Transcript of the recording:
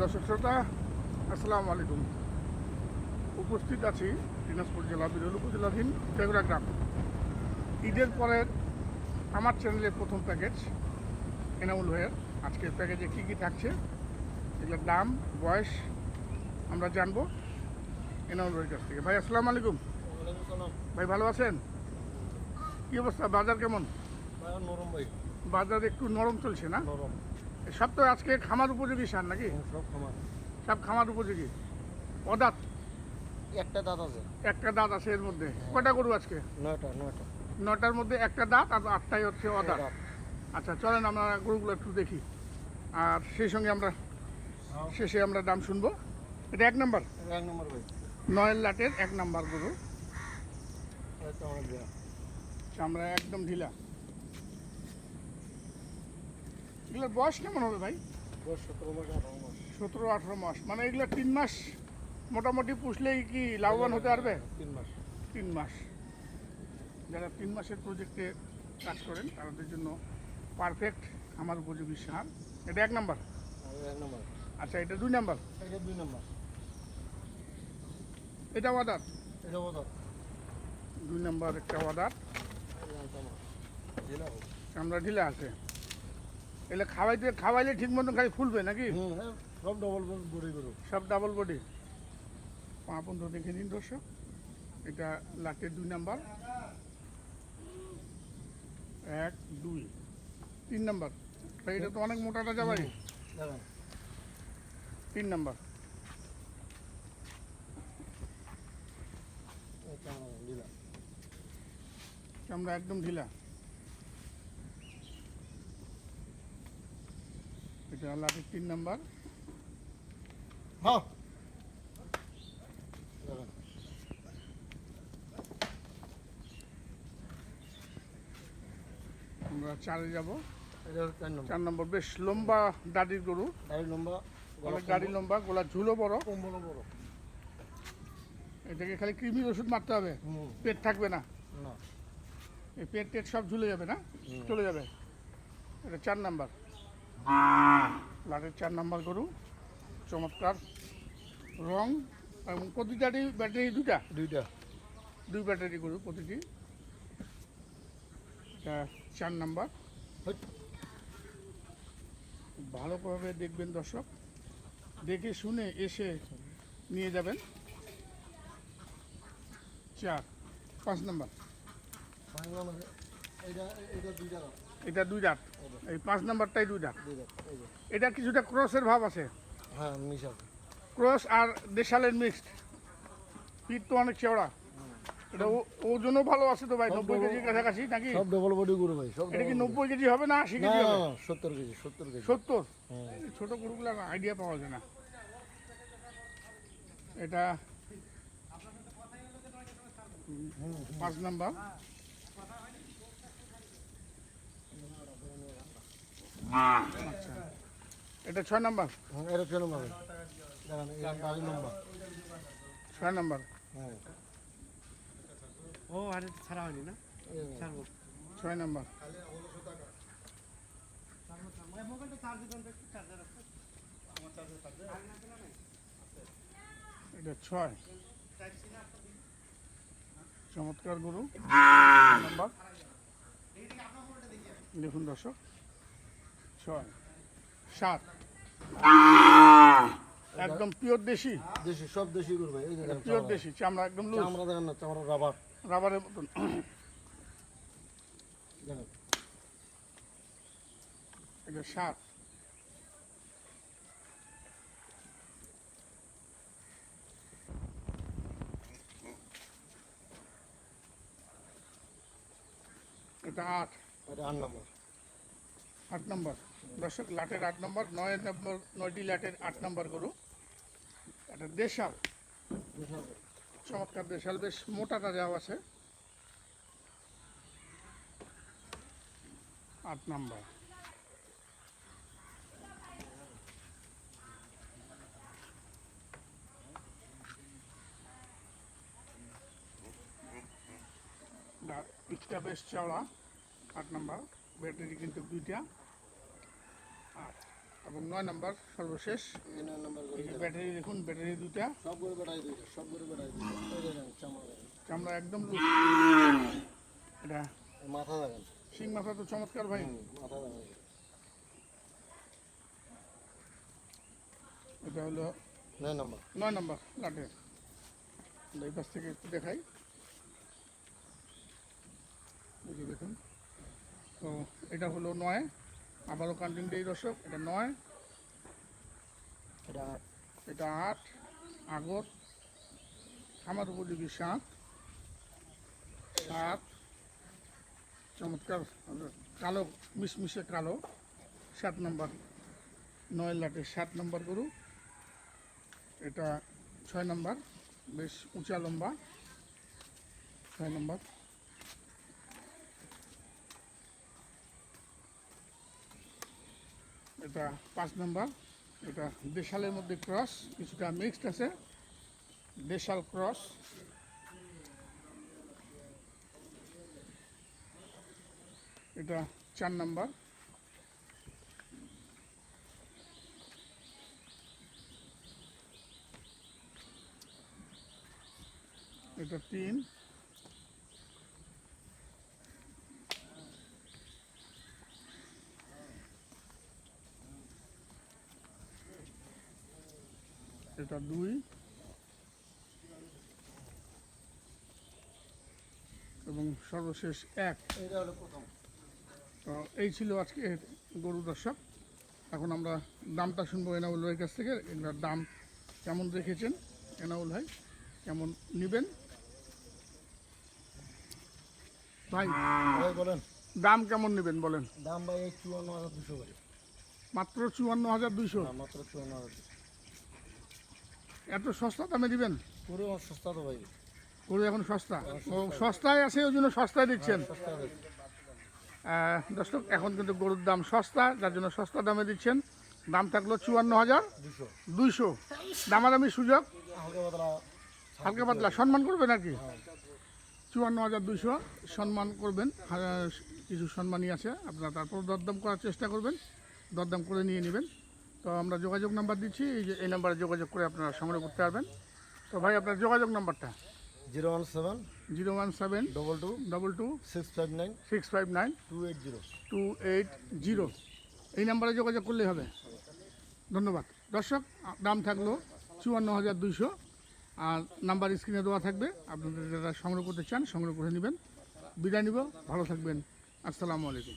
দর্শক শ্রোতা আসসালামু আলাইকুম। উপস্থিত আছি দিনাজপুর জেলা বিরল উপজেলাধীন টেগুড়া গ্রাম। ঈদের পরের আমার চ্যানেলের প্রথম প্যাকেজ এনামুল ভাইয়ের। আজকের প্যাকেজে কী কী থাকছে এগুলোর দাম বয়স আমরা জানব এনামুল ভাইয়ের কাছ থেকে। ভাই আসসালামু আলাইকুম। ভাই ভালো আছেন? কী অবস্থা? বাজার কেমন? ভাই নরম ভাই। বাজার একটু নরম চলছে না? নরম। সব তো আজকে খামার উপযোগী সার নাকি? সব খামার। সব খামার উপযোগী? অদাত? একটা দাঁত আছে। একটা দাঁত আছে এর মধ্যে। কটা গরু আজকে? নয়টা নয়টা। নটার মধ্যে একটা দাঁত আর আটটাই হচ্ছে অদাঁত। আচ্ছা চলেন আমরা গরুগুলো একটু দেখি। আর সেই সঙ্গে আমরা শেষে আমরা দাম শুনব। এটা এক নম্বর? এক নম্বর ভাই। নয়ের লাটের এক নম্বর গরু। আমরা একদম ঢিলা। এগুলোর বয়স কেমন হবে ভাই? সতেরো মাস আঠারো মাস। সতেরো আঠেরো মাস। মানে এগুলো তিন মাস মোটামুটি পুষলেই কি লাভবান হতে পারবে? তিন মাস। তিন মাস। যারা তিন মাসের প্রজেক্টে কাজ করেন তাদের জন্য পারফেক্ট আমার উপযোগী সার। এটা এক নাম্বার? এক নম্বর। আচ্ছা এটা দুই নাম্বার? এটা দুই নম্বর। এটা অর্ডার এটা দুই নাম্বার একটা হোক আমরা ঢিলা আছে। এলে খাওয়াইতে খাওয়াইলে ঠিক মতন খালি ফুলবে নাকি? হুম হ্যাঁ সব ডবল বড়ি করো। সব ডাবল বডি পা পর্যন্ত দেখে নিন দর্শক এটা লাটের দুই নাম্বার। এক দুই তিন নাম্বার। এটা তো অনেক মোটা টাজা ভাই তিন নাম্বার। আমরা একদম ঢিলা। এটা লাটের তিন নাম্বার। হ্যাঁ আমরা চারে যাব। চার নম্বর। বেশ লম্বা দাড়ির গরু। গাড়ি লম্বা অনেক গাড়ি লম্বা গোলা ঝুলো বড়। কম্বল বড়। এটাকে খালি কৃমির ওষুধ মারতে হবে। পেট থাকবে না। না। এই পেট টেট সব ঝুলে যাবে না? চলে যাবে। এটা চার নাম্বার। লাটের চার নাম্বার গরু চমৎকার রং এবং প্রতিটারই ব্যাটারি দুটা দুইটা। দুই ব্যাটারি গরু প্রতিটি। এটা চার নাম্বার। ভালোভাবে দেখবেন দর্শক। দেখে শুনে এসে নিয়ে যাবেন। চার পাঁচ নাম্বার। এটা দুই দাঁত। এই পাঁচ নাম্বারটাই দুই দাঁত দুই দাঁত এই যে। এটা কিছুটা ক্রসের ভাব আছে। হ্যাঁ মিশা ক্রস আর দেশালের মিক্সড। পিঠ তো অনেক চওড়া এটা ওজনও ভালো আছে তো ভাই নব্বই কেজির কাছাকাছি নাকি? সব ডবল বডি গরু ভাই সব এটা কি নব্বই কেজি হবে না আশি। কেজি হবে? সত্তর কেজি সত্তর কেজি। সত্তর? হ্যাঁ। ছোট গরুগুলার আইডিয়া পাওয়া যায় না। এটা পাঁচ নাম্বার আচ্ছা এটা ছয় নাম্বার? হ্যাঁ, এটা গাড়ি লম্বা ছয় নাম্বার? হ্যাঁ। ও আরে ছাড়া হয়নি না? ছাড়বো। ছয় নাম্বার। এটা ছয়। চমৎকার গরু। নাম্বার। দেখুন দর্শক। ছয় সাত। একদম পিওর দেশি। দেশি সব দেশি গরু ভাই পিওর দেশি চামড়া একদম লুজ চামড়া দেখেন না চামড়া রাবার রাবারের মতন। এটা সাত। এটা আট। এটা আট নম্বর। আট নম্বর। দর্শক, লাটের আট নম্বর, নয় নম্বর, নয়টি লাটের আট নম্বর গরু। এটা দেশাল। চমৎকার দেশাল, বেশ মোটা যাও আছে। আট নম্বর। পিচটা বেশ চওড়া। আট নম্বর। ব্যাটারি কিন্তু দুইটা। এবং নয় নাম্বার সর্বশেষ। ব্যাটারি দেখুন ব্যাটারি দুটা সব করে দুইটা সব করে বেড়াই দুইটা। এই দেখেন চামড়া একদম এটা মাথা দেখেন। শিং মাথা তো চমৎকার ভাই। মাথা দেখেন। এটা হলো নয় নম্বর। নয় নম্বর লাটে। এই পাশ থেকে একটু দেখাই। দেখুন। তো এটা হলো নয়। আবারও কান্টিন দেই দর্শক এটা নয় এটা এটা আট আগর খামার উপযোগী সাত সাত চমৎকার কালো মিশমিশে কালো সাত নম্বর নয় লাটের সাত নম্বর গরু এটা ছয় নম্বর বেশ উঁচা লম্বা ছয় নম্বর। এটা পাঁচ নম্বর, এটা দেশালের মধ্যে ক্রস কিছুটা মিক্সড আছে। দেশাল ক্রস এটা চার নাম্বার। এটা তিন। এটা দুই। এবং সর্বশেষ এক। তো এই ছিল আজকে গরু দর্শক। এখন আমরা দামটা শুনব এনাউল ভাইয়ের কাছ থেকে। এগুলোর দাম কেমন রেখেছেন? এনাউল ভাই কেমন নেবেন? ভাই বলেন। দাম কেমন নেবেন বলেন? দাম ভাই চুয়ান্ন হাজার দুশো মাত্র চুয়ান্ন হাজার দুইশো হ্যাঁ, মাত্র চুয়ান্ন হাজার দুশো। এত সস্তা দামে দিবেন? পুরো সস্তা তো ভাই। গরু এখন সস্তা? সস্তায় আছে ওই জন্য সস্তায় দিচ্ছেন? ভাই দর্শক এখন কিন্তু গরুর দাম সস্তা যার জন্য সস্তা দামে দিচ্ছেন। দাম থাকল চুয়ান্ন হাজার দুইশো। দামাদামি সুযোগ? হালকা পাতলা। সম্মান করবেন আর কি? চুয়ান্ন হাজার দুইশো। সম্মান করবেন। কিছু সম্মানই আছে। আপনারা তারপর দরদাম করার চেষ্টা করবেন। দরদাম করে নিয়ে নেবেন। তো আমরা যোগাযোগ নাম্বার দিচ্ছি এই যে এই নাম্বারে যোগাযোগ করে আপনারা সংগ্রহ করতে পারবেন। তো ভাই আপনার যোগাযোগ নাম্বারটা? Zero one seven zero one seven double two double two six five nine six five nine two eight zero. Two eight zero. এই নাম্বারে যোগাযোগ করলেই হবে। ধন্যবাদ। দর্শক দাম থাকল চুয়ান্ন হাজার দুইশো। আর নাম্বার স্ক্রিনে দেওয়া থাকবে। আপনাদের যারা সংগ্রহ করতে চান সংগ্রহ করে নেবেন। বিদায় নিব। ভালো থাকবেন। আসসালামু আলাইকুম।